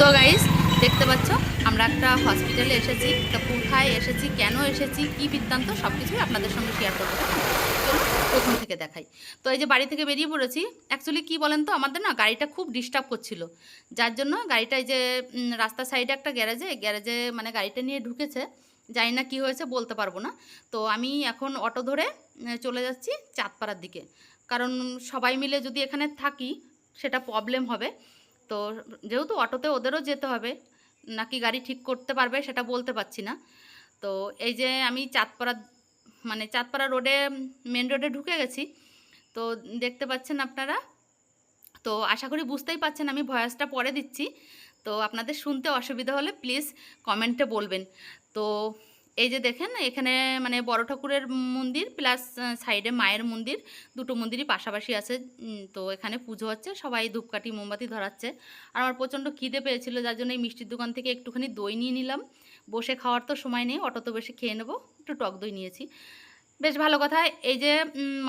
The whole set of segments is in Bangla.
তো গাইস দেখতে পাচ্ছ, আমরা একটা হসপিটালে এসেছি কোথায় এসেছি, কেন এসেছি, কি বৃত্তান্ত সব কিছুই আপনাদের সঙ্গে শেয়ার চলুন, প্রথম থেকে দেখাই। তো এই যে বাড়ি থেকে বেরিয়ে পড়েছি অ্যাকচুয়ালি কি বলেন তো, আমাদের না গাড়িটা খুব ডিস্টার্ব করছিল। যার জন্য গাড়িটা এই যে রাস্তার সাইডে একটা গ্যারেজে গ্যারেজে মানে গাড়িটা নিয়ে ঢুকেছে, জানি না কি হয়েছে, বলতে পারব না। তো আমি এখন অটো ধরে চলে যাচ্ছি চাঁদপাড়ার দিকে। কারণ সবাই মিলে যদি এখানে থাকি, সেটা প্রবলেম হবে। তো যেহেতু অটোতে ওদেরও যেতে হবে, নাকি গাড়ি ঠিক করতে পারবে সেটা বলতে পারছি না। তো এই যে আমি চাঁদপাড়া মানে চাঁদপাড়া রোডে, মেন রোডে ঢুকে গেছি, তো দেখতে পাচ্ছেন আপনারা? তো আশা করি বুঝতেই পাচ্ছেন আমি ভয়েসটা পরে দিচ্ছি। তো আপনাদের শুনতে অসুবিধা হলে প্লিজ কমেন্টে বলবেন। তো এই যে দেখেন, এখানে মানে বড় ঠাকুরের মন্দির প্লাস সাইডে মায়ের মন্দির, দুটো মন্দিরই পাশাপাশি আছে। তো এখানে পুজো হচ্ছে, সবাই ধূপকাঠি, মোমবাতি ধরাচ্ছে। আর আমার প্রচণ্ড খিদে পেয়েছিল, যার জন্য এই মিষ্টির দোকান থেকে একটুখানি দই নিয়ে নিলাম। বসে খাওয়ার তো সময় নেই অটোতে বসে খেয়ে নেব, একটু টক দই নিয়েছি। বেশ ভালো কথা, এই যে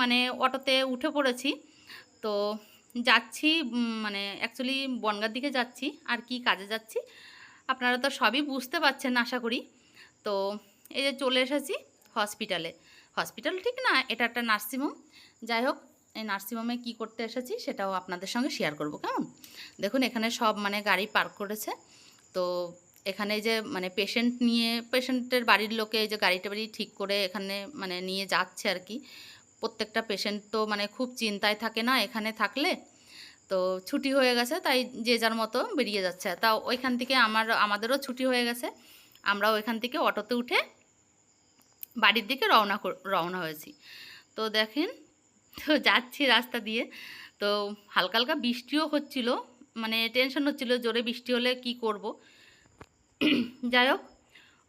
মানে অটোতে উঠে পড়েছি। তো যাচ্ছি মানে অ্যাকচুয়ালি বনগার দিকে যাচ্ছি, আর কি কাজে যাচ্ছি, আপনারা তো সবই বুঝতে পারছেন, আশা করি। তো এই যে চলে এসেছি হসপিটালে। হসপিটাল ঠিক না, এটা একটা নার্সিংহোম যাই হোক, এই নার্সিংহোমে কী করতে এসেছি সেটাও আপনাদের সঙ্গে শেয়ার করব, কেমন? দেখুন, এখানে সব মানে গাড়ি পার্ক করেছে। তো এখানে যে মানে পেশেন্ট নিয়ে পেশেন্টের বাড়ির লোকে এই যে গাড়িটা বাড়ি ঠিক করে এখানে মানে নিয়ে যাচ্ছে আর কি। প্রত্যেকটা পেশেন্ট তো মানে খুব চিন্তায় থাকে না এখানে থাকলে। তো ছুটি হয়ে গেছে, তাই যে যার মতো বেরিয়ে যাচ্ছে। তা ওইখান থেকে আমার, আমাদেরও ছুটি হয়ে গেছে। আমরাও এখান থেকে অটোতে উঠে বাড়ির দিকে রওনা রওনা হয়েছি। তো দেখেন, তো যাচ্ছি রাস্তা দিয়ে। তো হালকা হালকা বৃষ্টিও হচ্ছিল মানে টেনশন হচ্ছিল জোরে বৃষ্টি হলে কি করব। যাই হোক,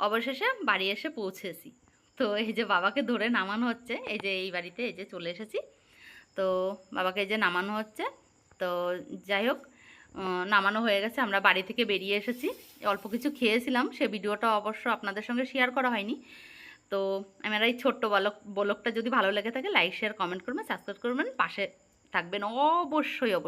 অবশেষে বাড়ি এসে পৌঁছেছি। তো এই যে বাবাকে ধরে নামানো হচ্ছে, এই যে এই বাড়িতে এই যে চলে এসেছি। তো বাবাকে এই যে নামানো হচ্ছে, তো যাই হোক নামানো হয়ে গেছে, আমরা বাড়ি থেকে বেরিয়ে এসেছি। অল্প কিছু খেয়েছিলাম, সে ভিডিওটা অবশ্য আপনাদের সঙ্গে শেয়ার করা হয়নি। তো আমার এই ছোট্ট বালক, বলকটা যদি ভালো লেগে থাকে লাইক শেয়ার কমেন্ট করবেন সাবস্ক্রাইব করবেন, পাশে থাকবেন অবশ্যই অবশ্যই।